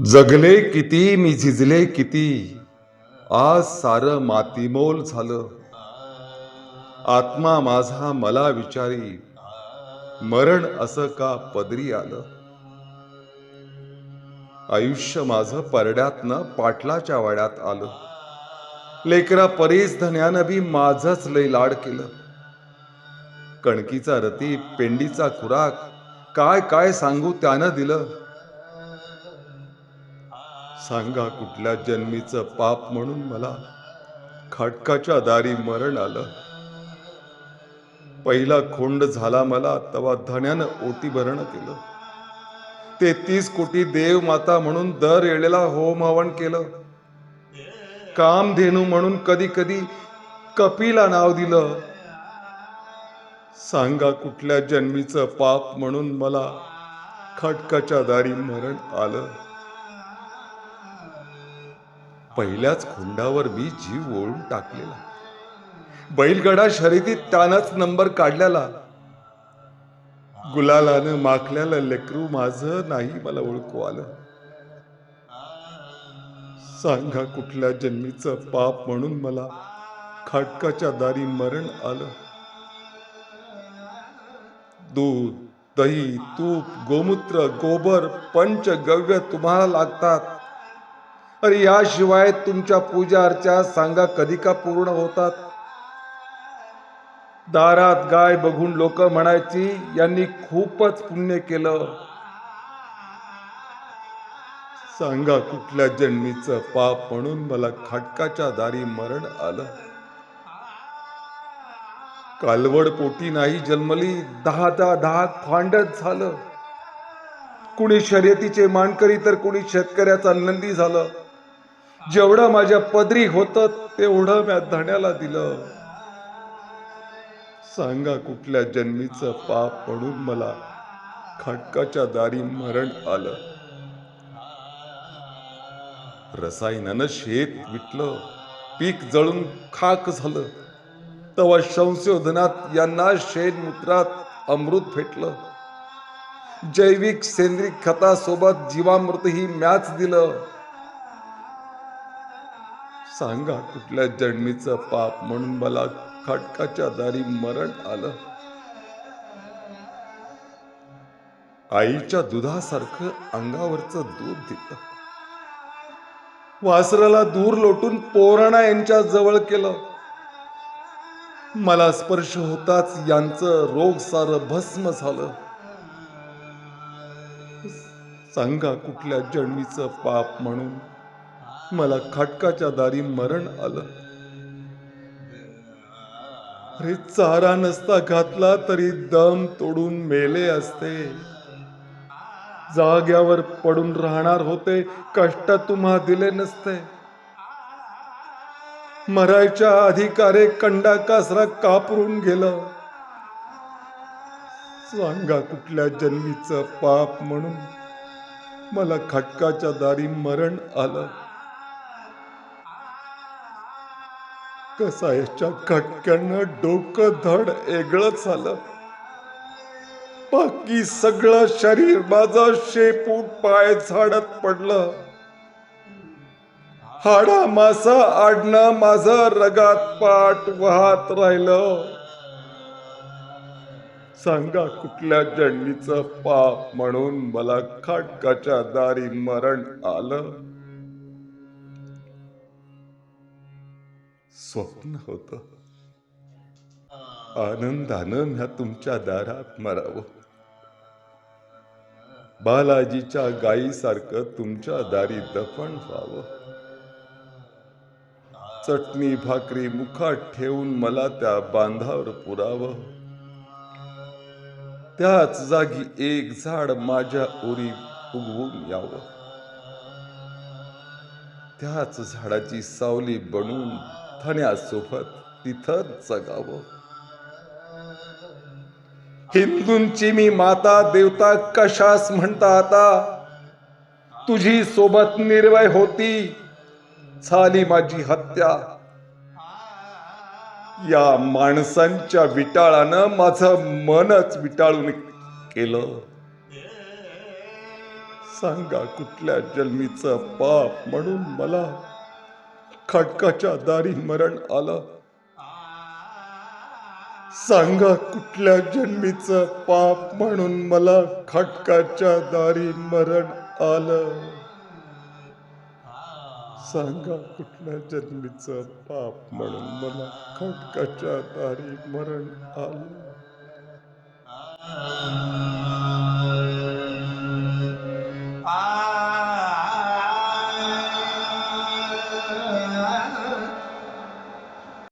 जगले किती मी झिजले किती? आज सार मातीमोल झालं. आत्मा माझा मला विचारी मरण असं का पदरी आलं? आयुष्य माझं परड्यातनं पाटलाच्या वाड्यात आलं. लेकरा परीस धन्यानं बी माझच लय लाड केलं. कणकीचा रती पेंडीचा खुराक काय काय सांगू त्यानं दिलं. सांगा कुठल्या जन्मीचं पाप म्हणून मला खटकाच्या दारी मरण आलं. पहिला खोंड झाला मला तवा धन्यानं ओटी भरण केलं. तेहतीस कोटी देव माता म्हणून दर येळेला होम हवन केलं. कामधेनू म्हणून कधी कधी कपिला नाव दिलं. सांगा कुठल्या जन्मीचं पाप म्हणून मला खटकाच्या दारी मरण आलं. पहिल्याच खोंडावर मी जीव ओळून टाकलेला. बैलगडा शर्यतीत त्यानंच नंबर काढलेला. गुलालानं माखल्याला लेकरू माझं नाही मला ओळखू आलं. सांगा कुठल्या जन्मीचं पाप म्हणून मला खाटकाच्या दारी मरण आलं. दूध दही तूप गोमूत्र गोबर पंचगव्य तुम्हाला लागतात. अरे याशिवाय तुमच्या पूजा अर्चा सांगा कधी का पूर्ण होतात? दारात गाय बघून लोक म्हणायची यांनी खूपच पुण्य केलं. सांगा कुठल्या जन्मीचं पाप म्हणून मला खटकाच्या दारी मरण आलं. कालवड पोटी नाही जन्मली दहा दहा दहा खांडच झालं. कुणी शर्यतीचे मानकरी तर कुणी शेतकऱ्याचा नंदी झालं. जेवढं माझ्या पदरी होतं तेवढं म्या धण्याला दिलं. सांगा कुठल्या जन्मीचं पाप म्हणून मला खटकाच्या दारी मरण आलं. रसायनानं शेत विटलं पीक जळून खाक झालं. तेव्हा संशोधनात यांना शेणमूत्रात अमृत फेटलं जैविक सेंद्रिय खतासोबत जीवामृत ही मॅच दिलं. सांगा कुठल्या जन्मीचं पाप म्हणून मला खटकाच्या दारी मरण आलं? आईच्या दुधासारखं अंगावरचं दूध दिलं. वासराला दूर लोटून पोराणा यांच्या जवळ केलं. मला स्पर्श होताच यांचं रोग सार भस्म झालं. सांगा कुठल्या जन्मीचं पाप म्हणून मला खटकाच्या दारी मरण आलं. अरे चारा नसता घातला तरी दम तोडून मेले असते. जाग्यावर पडून राहणार होते कष्ट तुम्हा दिले नसते. मरायच्या अधिकारे कंडा कासरा कापरून गेलं. सांगा कुठल्या जन्मीचं पाप म्हणून मला खटकाच्या दारी मरण आलं. कसायच्या खटक्यानं डोकं धड एगळत झालं. बाकी सगळं शरीर माझा शेपूट पाय झाडत पडलं. हाडा मासा आडणं माझं रगात पाठ वाहत राहिलं. सांगा कुठल्या जन्मीचं पाप म्हणून मला खाटकाच्या दारी मरण आलं. स्वप्न होत. आनंदानं म्या तुमच्या दारात मरावं. बालाजीच्या गायीसारखं तुमच्या दारी दफण व्हावं. चटणी भाकरी मुखात ठेवून मला त्या बांधावर पुरावं. त्याच जागी एक झाड माझ्या ओरी उगवून यावं. त्याच झाडाची सावली बनून थण्यासोबत तिथं जगावं. हिंदूंची मी माता देवता कशास म्हणता आता तुझी सोबत निर्वय होती. झाली माझी हत्या. या माणसांच्या विटाळानं माझं मनच विटाळून केलं. सांगा कुठल्या जन्मीचं पाप म्हणून मला खटकाच्या दारी मरण आलं. सांगा कुठल्या जन्मीचं पाप म्हणून मला खटकाच्या दारी मरण आलं? सांगा कुठल्या जन्मीचं पाप म्हणून मला खटकाच्या दारी मरण आलं?